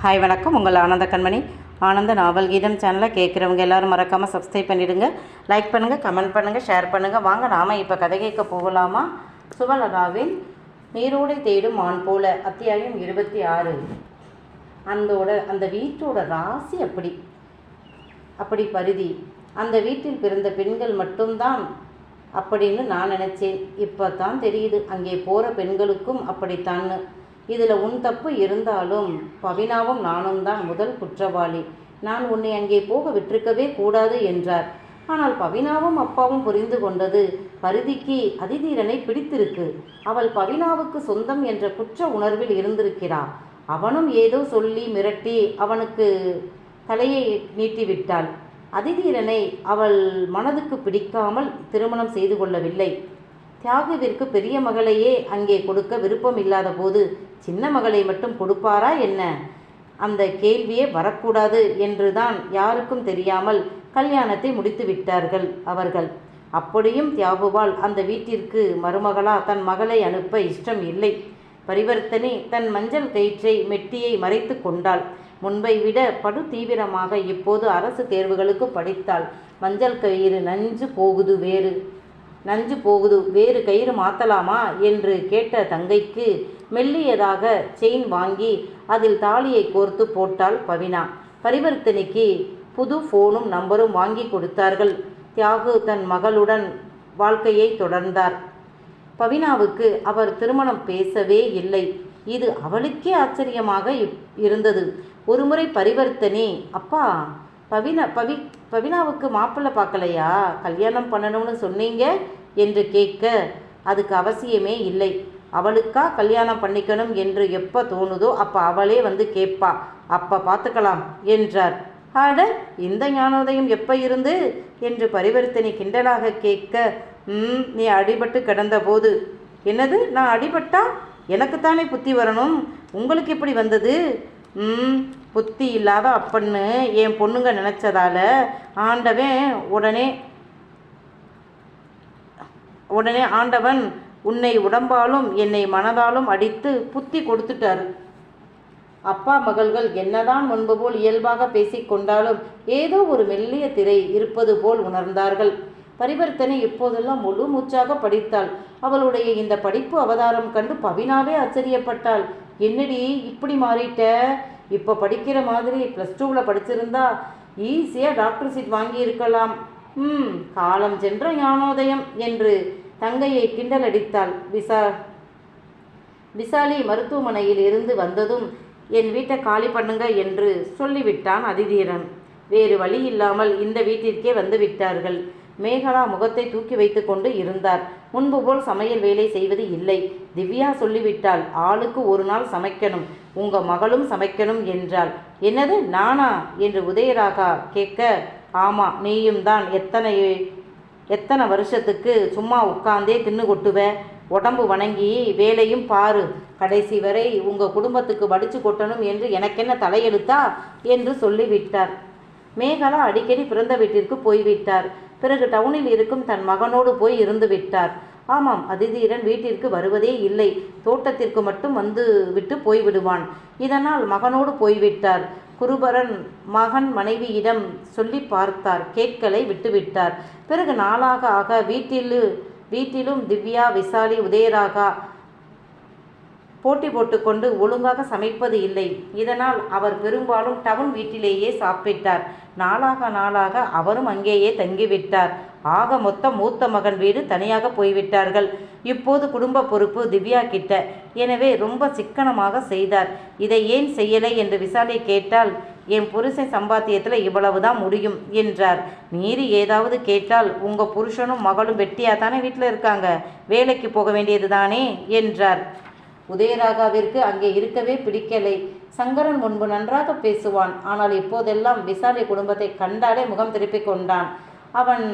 Hi வணக்கம். உங்கள் ஆனந்த கண்மணி. ஆனந்த நாவல் கீதம் சேனலை கேட்குறவங்க எல்லோரும் மறக்காமல் சப்ஸ்கிரைப் பண்ணிவிடுங்க லைக் பண்ணுங்கள் கமெண்ட் பண்ணுங்கள் ஷேர் பண்ணுங்கள் வாங்க நாம் இப்போ கதை கேட்க போகலாமா? சுவலதாவின் நீரோடை தேடும் ஆண் போல அத்தியாயம் இருபத்தி ஆறு. அந்தோட அந்த வீட்டோட ராசி அப்படி. அப்படி பரிதி. அந்த வீட்டில் பிறந்த பெண்கள் மட்டும்தான் அப்படின்னு நான் நினச்சேன். இப்போ தான் தெரியுது. அங்கே போகிற பெண்களுக்கும் அப்படித்தான்னு இதில் உன் தப்பு இருந்தாலும் பவினாவும் நானும் தான் முதல் குற்றவாளி. நான் உன்னை அங்கே போக விட்டிருக்கவே கூடாது என்றார். ஆனால் பவினாவும் அப்பாவும் புரிந்து கொண்டது பரிதிக்கு அதிதீரனை பிடித்திருக்கு. அவள் பவினாவுக்கு சொந்தம் என்ற குற்ற உணர்வில் இருந்திருக்கிறாள் அவனும் ஏதோ சொல்லி மிரட்டி அவனுக்கு தலையை நீட்டிவிட்டாள். அதிதீரனை அவள் மனதுக்கு பிடிக்காமல் திருமணம் செய்து கொள்ளவில்லை. தியாகுவிற்கு பெரிய மகளையே அங்கே கொடுக்க விருப்பம் இல்லாத போது சின்ன மகளை மட்டும் கொடுப்பாரா என்ன? அந்த கேள்வியே வரக்கூடாது என்றுதான் யாருக்கும் தெரியாமல் கல்யாணத்தை முடித்து விட்டார்கள் அவர்கள். அப்படியும் தியாகுவால் அந்த வீட்டிற்கு மருமகளா தன் மகளை அனுப்ப இஷ்டம் இல்லை. பரிவர்த்தனை தன் மஞ்சள் கயிற்றை மெட்டியை மறைத்து கொண்டாள். முன்பை விட படு தீவிரமாக இப்போது அரசு தேர்வுகளுக்கு படித்தாள். மஞ்சள் கயிறு நஞ்சு போகுது வேறு. நஞ்சு போகுது வேறு கயிறு மாத்தலாமா? என்று கேட்ட தங்கைக்கு மெல்லியதாக செயின் வாங்கி அதில் தாலியை கோர்த்து போட்டாள் பவினா. பரிவர்த்தனைக்கு புது ஃபோனும் நம்பரும் வாங்கி கொடுத்தார்கள். தியாகு தன் மகளுடன் வாழ்க்கையை தொடர்ந்தார். பவினாவுக்கு அவர் திருமணம் பேசவே இல்லை. இது அவளுக்கே ஆச்சரியமாக இப்- இருந்தது. ஒருமுறை பரிவர்த்தனே அப்பா பவினா பவி பவினாவுக்கு மாப்பிள்ளை பார்க்கலையா? கல்யாணம் பண்ணணும்னு சொன்னீங்க? என்று கேட்க அதுக்கு அவசியமே இல்லை. அவளுக்கா கல்யாணம் பண்ணிக்கணும் என்று எப்போ தோணுதோ அப்போ அவளே வந்து கேட்பா. அப்போ பார்த்துக்கலாம் என்றார். ஆட இந்த ஞானோதயம் எப்போ இருந்து? என்று பரிவர்த்தனை கிண்டலாக கேட்க ம் நீ அடிபட்டு கிடந்த போது என்னது நான் அடிபட்டா? எனக்குத்தானே புத்தி வரணும்? உங்களுக்கு எப்படி வந்தது? ம் புத்தி இல்லாத அப்பன்னு என் பொண்ணுங்க நினச்சதால ஆண்டவன் உடனே உடனே ஆண்டவன் உன்னை உடம்பாலும் என்னை மனதாலும் அடித்து புத்தி கொடுத்துட்டாரு. அப்பா மகள்கள் என்னதான் முன்பு போல் இயல்பாக பேசிக்கொண்டாலும் ஏதோ ஒரு மெல்லிய திரை இருப்பது போல் உணர்ந்தார்கள். பரிவர்த்தனை இப்போதெல்லாம் முழு மூச்சாக படித்தாள். அவளுடைய இந்த படிப்பு அவதாரம் கண்டு பவினாவே ஆச்சரியப்பட்டாள். என்னடி இப்படி மாறிட்ட? இப்போ படிக்கிற மாதிரி ப்ளஸ் டூவில் படிச்சிருந்தா ஈஸியாக டாக்டர் சீட் வாங்கி இருக்கலாம் ம் காலம் சென்ற ஞானோதயம் என்று தங்கையை கிண்டல் அடித்தாள் விசா விசாலி மருத்துவமனையில் இருந்து வந்ததும் என் வீட்டை காலி பண்ணுங்க என்று சொல்லிவிட்டான் அதிதீரன். வேறு வழி இல்லாமல் இந்த வீட்டிற்கே வந்து விட்டார்கள். மேகலா முகத்தை தூக்கி வைத்துக்கொண்டு இருந்தார். முன்பு போல் சமையல் வேலை செய்வது இல்லை. திவ்யா சொல்லிவிட்டாள் ஆளுக்கு ஒரு நாள் சமைக்கணும். உங்க மகளும் சமைக்கணும் என்றாள். என்னது நானா? என்று உதயராகா கேட்க ஆமா நீயும் தான் எத்தனை எத்தனை வருஷத்துக்கு சும்மா உட்காந்தே தின்னு கொட்டுவ உடம்பு வணங்கி வேலையும் பாரு. கடைசி வரை உங்கள் குடும்பத்துக்கு வடித்து கொட்டணும் என்று எனக்கென்ன தலையெழுத்தா? என்று சொல்லிவிட்டார். மேகலா அடிக்கடி பிறந்த வீட்டிற்கு போய்விட்டார். பிறகு டவுனில் இருக்கும் தன் மகனோடு போய் இருந்து விட்டார். ஆமாம் அதிதீரன் வீட்டிற்கு வருவதே இல்லை. தோட்டத்திற்கு மட்டும் வந்து விட்டு போய்விடுவான். இதனால் மகனோடு போய்விட்டார். குருபரன் மகன் மனைவியிடம் சொல்லி பார்த்தார். கேட்கலை விட்டுவிட்டார். பிறகு நாளாக ஆக வீட்டில் வீட்டிலும் திவ்யா விசாலி உதயராகா போட்டி போட்டுக்கொண்டு ஒழுங்காக சமைப்பது இல்லை. இதனால் அவர் பெரும்பாலும் டவுன் வீட்டிலேயே சாப்பிட்டார். நாளாக நாளாக அவரும் அங்கேயே தங்கிவிட்டார். ஆக மொத்தம் மூத்த மகன் வீடு தனியாக போய்விட்டார்கள். இப்போது குடும்ப பொறுப்பு திவ்யா கிட்ட. எனவே ரொம்ப சிக்கனமாக செய்தார். இதை ஏன் செய்யலை என்று விசாலை கேட்டால் என் புருஷன் சம்பாத்தியத்தில் இவ்வளவுதான் முடியும் என்றார். மீறி ஏதாவது கேட்டால் உங்கள் புருஷனும் மகளும் வெட்டியாக தானே வீட்டில் இருக்காங்க. வேலைக்கு போக வேண்டியது தானே என்றார். உதயராகாவிற்கு அங்கே இருக்கவே பிடிக்கலை. சங்கரன் முன்பு நன்றாக பேசுவான். ஆனால் இப்போதெல்லாம் விசாலை குடும்பத்தை கண்டாலே முகம் திருப்பிக் கொண்டான். அவன்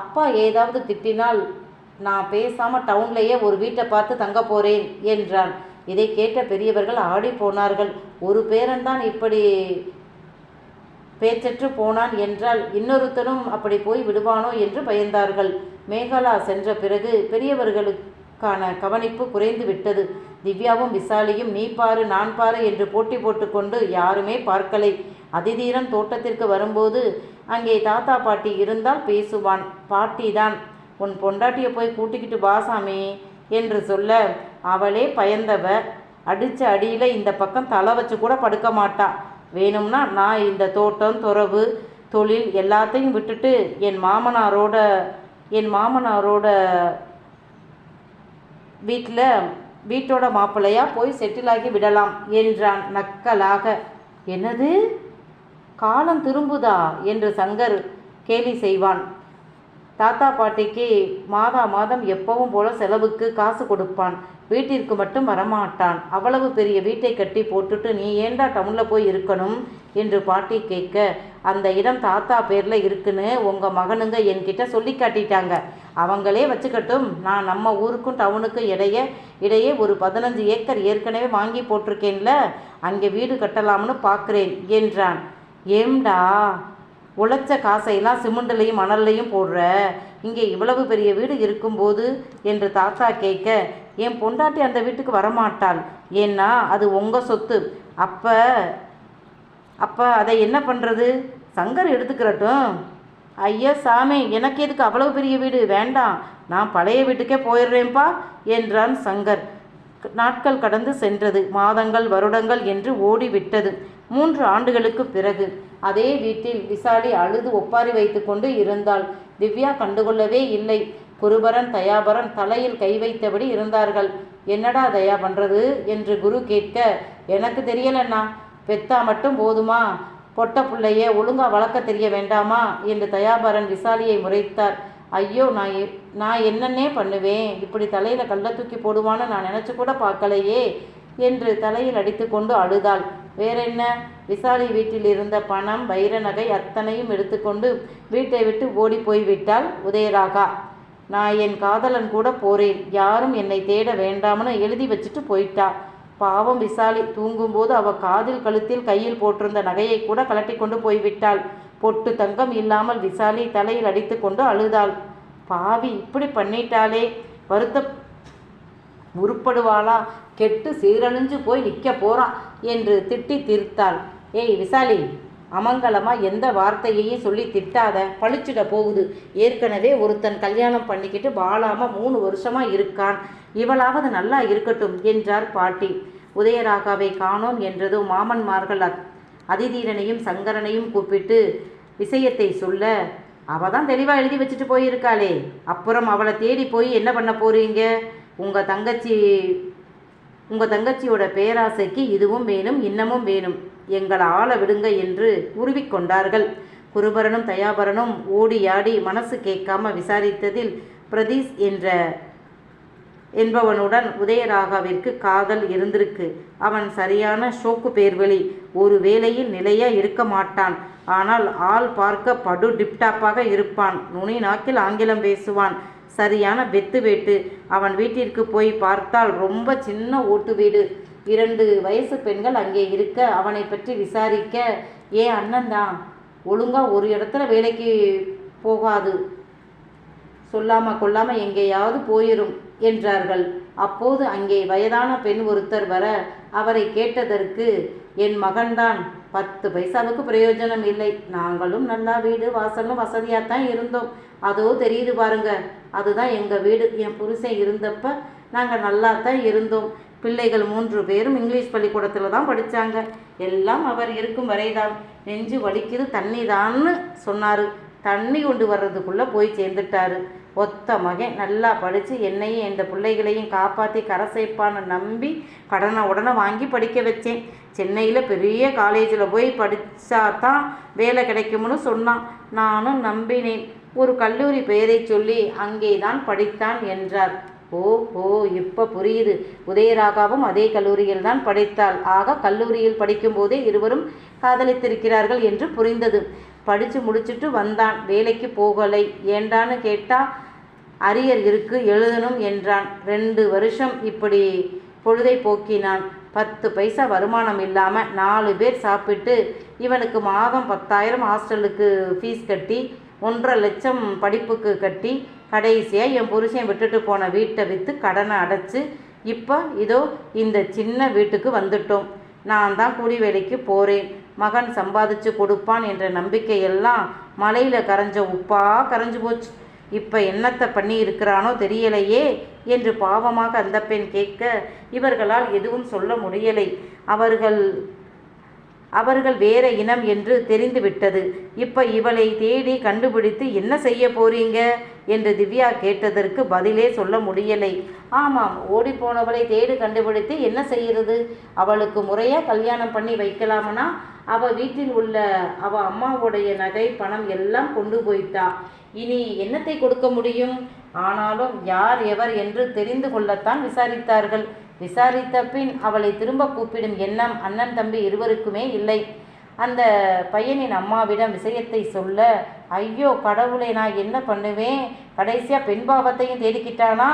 அப்பா ஏதாவது திட்டினால் நான் பேசாம டவுன்லேயே ஒரு வீட்டை பார்த்து தங்க போறேன் என்றான். இதை கேட்ட பெரியவர்கள் ஆடி போனார்கள். ஒரு பேரன்தான் இப்படி பேச்சற்று போனான் என்றால் இன்னொருத்தனும் அப்படி போய் விடுவானோ? என்று பயந்தார்கள். மேகாலா சென்ற பிறகு பெரியவர்களுக்கு கான கவனிப்பு குறைந்து விட்டது. திவ்யாவும் விசாலியும் நீ பாரு நான் பாரு என்று போட்டி போட்டுக்கொண்டு யாருமே பார்க்கலை. அதிதீரன் தோட்டத்திற்கு வரும்போது அங்கே தாத்தா பாட்டி இருந்தால் பேசுவான் பாட்டி தான். உன் பொண்டாட்டியை போய் கூட்டிக்கிட்டு வாசாமி என்று சொல்ல அவளே பயந்தவ அடித்த அடியில் இந்த பக்கம் தலை வச்சு கூட படுக்க மாட்டா. வேணும்னா நான் இந்த தோட்டம் துறவு தொழில் எல்லாத்தையும் விட்டுட்டு என் மாமனாரோட என் மாமனாரோட வீட்டில் வீட்டோட மாப்பிள்ளையாக போய் செட்டில் ஆகி விடலாம் என்றான் நக்கலாக. என்னது? காலம் திரும்புதா? என்று சங்கர் கேலி செய்வான். தாத்தா பாட்டிக்கு மாதா மாதம் எப்பவும் போல செலவுக்கு காசு கொடுப்பான். வீட்டிற்கு மட்டும் வரமாட்டான். அவ்வளவு பெரிய வீட்டை கட்டி போட்டுட்டு நீ ஏண்டா டவுனில் போய் இருக்கணும்? என்று பாட்டி கேட்க அந்த இடம் தாத்தா பேரில் இருக்குன்னு உங்கள் மகனுங்க என்கிட்ட சொல்லி காட்டிட்டாங்க. அவங்களே வச்சுக்கட்டும். நான் நம்ம ஊருக்கும் டவுனுக்கும் இடையே இடையே ஒரு பதினஞ்சு ஏக்கர் ஏற்கனவே வாங்கி போட்டிருக்கேன்ல அங்கே வீடு கட்டலாம்னு பார்க்குறேன் என்றான். ஏம்டா? உழைச்ச காசையெல்லாம் சிமெண்ட்லேயும் மணல்லையும் போடுற. இங்கே இவ்வளவு பெரிய வீடு இருக்கும்போது என்று தாத்தா கேட்க என் பொண்டாட்டி அந்த வீட்டுக்கு வரமாட்டாள். ஏன்னா அது உங்கள் சொத்து. அப்போ அப்போ அதை என்ன பண்ணுறது சங்கர் எடுத்துக்கிறட்டும். ஐயா சாமி எனக்கு எதுக்கு அவ்வளவு பெரிய வீடு? வேண்டாம். நான் பழைய வீட்டுக்கே போயிடுறேன்ப்பா என்றான் சங்கர். நாட்கள் கடந்து சென்றது. மாதங்கள் வருடங்கள் என்று ஓடிவிட்டது. மூன்று ஆண்டுகளுக்கு பிறகு அதே வீட்டில் விசாலி அழுது ஒப்பாரி வைத்துக்கொண்டு இருந்தாள். திவ்யா கண்டுகொள்ளவே இல்லை. குருபரன் தயாபரன் தலையில் கை வைத்தபடி இருந்தார்கள். என்னடா தயா பண்ணுறது என்று குரு கேட்க எனக்கு தெரியலண்ணா. பெத்தா மட்டும் போதுமா? பொட்ட பிள்ளைய ஒழுங்கா வளர்க்க தெரிய வேண்டாமா? என்று தயாபரன் விசாலியை முறைத்தார். ஐயோ நான் நான் என்னன்னே பண்ணுவேன்? இப்படி தலையில் கள்ள தூக்கி போடுவான்னு நான் நினச்சி கூட பார்க்கலையே? என்று தலையில் அடித்துக்கொண்டு அழுதாள். வேறென்ன? விசாலி வீட்டில் இருந்த பணம் வைர நகை அத்தனையும் எடுத்துக்கொண்டு வீட்டை விட்டு ஓடி போய்விட்டாள் உதயராகா. நான் என் காதலன் கூட போறேன். யாரும் என்னை தேட வேண்டாம்னு எழுதி வச்சுட்டு போயிட்டா. பாவம் விசாலி. தூங்கும்போது அவ காதில் கழுத்தில் கையில் போட்டிருந்த நகையை கூட கலட்டி கொண்டு போய்விட்டாள். பொட்டு தங்கம் இல்லாமல் விசாலி தலையில் அடித்துக்கொண்டு அழுதாள். பாவி இப்படி பண்ணிட்டாலே வருத்த உருப்படுவாளா கெட்டு சீரழிஞ்சு போய் நிற்க போகிறான் என்று திட்டி தீர்த்தாள். ஏய் விசாலி அமங்கலமா எந்த வார்த்தையையும் சொல்லி திட்டாத? பழிச்சிட போகுது. ஏற்கனவே ஒருத்தன் கல்யாணம் பண்ணிக்கிட்டு வாழாம மூணு வருஷமா இருக்கான். இவளாவது நல்லா இருக்கட்டும் என்றார் பாட்டி. உதயராகாவை காணோம் என்றதும் மாமன்மார்கள் அத்- அதிதீரனையும் சங்கரனையும் கூப்பிட்டு விஷயத்தை சொல்ல அவ தான் தெளிவாக எழுதி வச்சுட்டு போயிருக்காளே. அப்புறம் அவளை தேடி போய் என்ன பண்ண போறீங்க? உங்கள் தங்கச்சி உங்கள் தங்கச்சியோட பேராசைக்கு இதுவும் வேணும் இன்னமும் வேணும். எங்களை ஆள விடுங்க என்று உருவிக்கொண்டார்கள் குருபரனும் தயாபரனும் ஓடியாடி மனசு கேட்காம விசாரித்ததில் பிரதீஷ் என்ற என்பவனுடன் உதயராகாவிற்கு காதல் இருந்திருக்கு. அவன் சரியான ஷோக்கு பேர்வழி. ஒரு வேளையில் நிலையா இருக்க மாட்டான். ஆனால் ஆள் பார்க்க படு டிப்டாப்பாக இருப்பான். நுனி நாக்கில் ஆங்கிலம் பேசுவான். சரியான வெத்து வேட்டு. அவன் வீட்டிற்கு போய் பார்த்தால் ரொம்ப சின்ன ஓட்டு வீடு. இரண்டு வயசு பெண்கள் அங்கே இருக்க அவனை பற்றி விசாரிக்க ஏன் அண்ணன் தான் ஒழுங்கா ஒரு இடத்துல வேலைக்கு போகாது. சொல்லாமல் கொள்ளாமல் எங்கேயாவது போயிடும் என்றார்கள். அப்போது அங்கே வயதான பெண் ஒருத்தர் வர அவரை கேட்டதற்கு என் மகன்தான் பத்து பைசாவுக்கு பிரயோஜனம் இல்லை. நாங்களும் நல்லா வீடு வாசலும் வசதியாக தான் இருந்தோம். அதோ தெரியுது பாருங்க. அதுதான் எங்கள் வீடு. என் புருஷன் இருந்தப்ப நாங்கள் நல்லா தான் இருந்தோம். பிள்ளைகள் மூன்று பேரும் இங்கிலீஷ் பள்ளிக்கூடத்தில் தான் படித்தாங்க எல்லாம் அவர் இருக்கும் வரைதான். நெஞ்சு வலிக்குது தண்ணி தான்னு சொன்னார். தண்ணி கொண்டு வர்றதுக்குள்ளே போய் சேர்ந்துட்டாரு. ஒத்த மகன். நல்லா படித்து என்னையும் எந்த பிள்ளைகளையும் காப்பாற்றி கரை சேர்ப்பான்னு நம்பி கடனை உடனே வாங்கி படிக்க வச்சேன். சென்னையில் பெரிய காலேஜில் போய் படித்தா தான் வேலை கிடைக்கும்னு சொன்னான். நானும் நம்பினேன். ஒரு கல்லூரி பெயரை சொல்லி அங்கே தான் படித்தான் என்றார். ஓ ஓ இப்போ புரியுது. உதயராகாவும் அதே கல்லூரியில் தான் படித்தாள். ஆக கல்லூரியில் படிக்கும்போதே இருவரும் காதலித்திருக்கிறார்கள் என்று புரிந்தது. படித்து முடிச்சுட்டு வந்தான். வேலைக்கு போகலை. ஏண்டான்னு கேட்டால் அரியர் இருக்கு எழுதணும் என்றான். ரெண்டு வருஷம் இப்படி பொழுதை போக்கினான். பத்து பைசா வருமானம் இல்லாமல் நாலு பேர் சாப்பிட்டு இவனுக்கு மாதம் பத்தாயிரம் ஹாஸ்டலுக்கு ஃபீஸ் கட்டி ஒன்றரை லட்சம் படிப்புக்கு கட்டி கடைசியாக என் புருஷன் விட்டுட்டு போன வீட்டை விற்று கடனை அடைச்சி இப்போ இதோ இந்த சின்ன வீட்டுக்கு வந்துட்டோம். நான் தான் கூலி வேலைக்கு போகிறேன் மகன் சம்பாதிச்சு கொடுப்பான் என்ற நம்பிக்கையெல்லாம் மலையில் கரைஞ்ச உப்பாக கரைஞ்சு போச்சு. இப்போ என்னத்தை பண்ணி இருக்கிறானோ தெரியலையே என்று பாவமாக அந்த பெண் கேட்க இவர்களால் எதுவும் சொல்ல முடியலை. அவர்கள் அவர்கள் வேற இனம் என்று தெரிந்துவிட்டது இப்போ இவளை தேடி கண்டுபிடித்து என்ன செய்ய போறீங்க? என்று திவ்யா கேட்டதற்கு பதிலே சொல்ல முடியலை. ஆமாம் ஓடிப்போனவளை தேடி கண்டுபிடித்து என்ன செய்யறது? அவளுக்கு முறையாக கல்யாணம் பண்ணி வைக்கலாமனா? அவள் வீட்டில் உள்ள அவள் அம்மாவுடைய நகை பணம் எல்லாம் கொண்டு போயிட்டா. இனி என்னத்தை கொடுக்க முடியும்? ஆனாலும் யார் எவர் என்று தெரிந்து கொள்ளத்தான் விசாரித்தார்கள். விசாரித்த பின் அவளை திரும்ப கூப்பிடும் எண்ணம் அண்ணன் தம்பி இருவருக்குமே இல்லை. அந்த பையனின் அம்மாவிடம் விஷயத்தை சொல்ல ஐயோ கடவுளை நான் என்ன பண்ணுவேன்? கடைசியாக பெண் பாவத்தையும் தேடிக்கிட்டானா?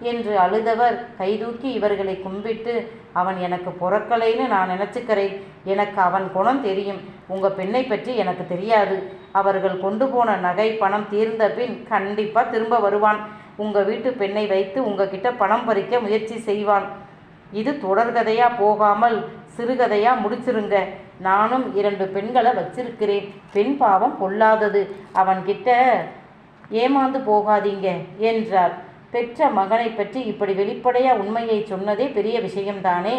என்று அழுதவர். கைதூக்கி இவர்களை கும்பிட்டு அவன் எனக்கு பொறக்கலைன்னு நான் நினச்சிக்கிறேன். எனக்கு அவன் குணம் தெரியும். உங்கள் பெண்ணை பற்றி எனக்கு தெரியாது. அவர்கள் கொண்டு போன நகை பணம் தீர்ந்த பின் கண்டிப்பாக திரும்ப வருவான். உங்கள் வீட்டு பெண்ணை வைத்து உங்ககிட்ட பணம் பறிக்க முயற்சி செய்வான். இது தொடர்கதையாக போகாமல் சிறுகதையாக முடிச்சிருங்க. நானும் இரண்டு பெண்களை வச்சிருக்கிறேன். பெண் பாவம் பொல்லாதது. அவன்கிட்ட ஏமாந்து போகாதீங்க என்றார். பெற்ற மகனை பற்றி இப்படி வெளிப்படையா உண்மையை சொன்னதே பெரிய விஷயம்தானே?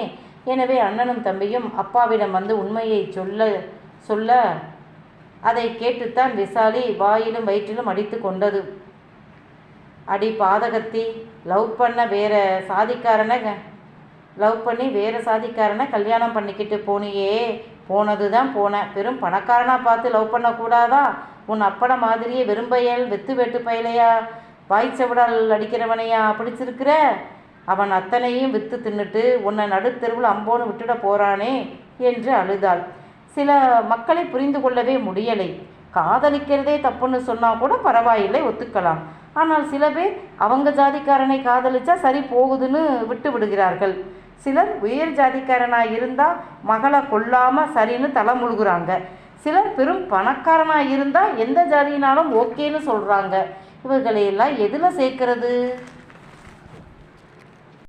எனவே அண்ணனும் தம்பியும் அப்பாவிடம் வந்து உண்மையை சொல்ல சொல்ல அதை கேட்டுத்தான் விசாலி வாயிலும் வயிற்றிலும் அடித்து கொண்டது. அடி பாதகத்தி லவ் பண்ண வேற சாதிக்காரனை லவ் பண்ணி வேறு சாதிக்காரனை கல்யாணம் பண்ணிக்கிட்டு போனியே. போனது தான் போனேன். பெரும் பணக்காரனாக பார்த்து லவ் பண்ணக்கூடாதா? உன் அப்பட மாதிரியே வெறும்பயல் வெத்து வெட்டு பயலையா? பாய்ச்சவிடல் அடிக்கிறவனையா பிடிச்சிருக்கிற? அவன் அத்தனையும் வித்து தின்னுட்டு உன்னை நடுத்தெருவில் அம்போன்னு விட்டுட போறானே என்று அழுதாள். சில மக்களை புரிந்து கொள்ளவே முடியலை. காதலிக்கிறதே தப்புன்னு சொன்னால் கூட பரவாயில்லை ஒத்துக்கலாம். ஆனால் சில பேர் அவங்க ஜாதிக்காரனை காதலிச்சா சரி போகுதுன்னு விட்டு விடுகிறார்கள். சிலர் உயர் ஜாதிக்காரனாக இருந்தால் மகளை கொல்லாமல் சரின்னு தலை முழுகுறாங்க. சிலர் பெரும் பணக்காரனாக இருந்தால் எந்த ஜாதியினாலும் ஓகேன்னு சொல்கிறாங்க இவர்களையெல்லாம் எதில் சேர்க்கறது?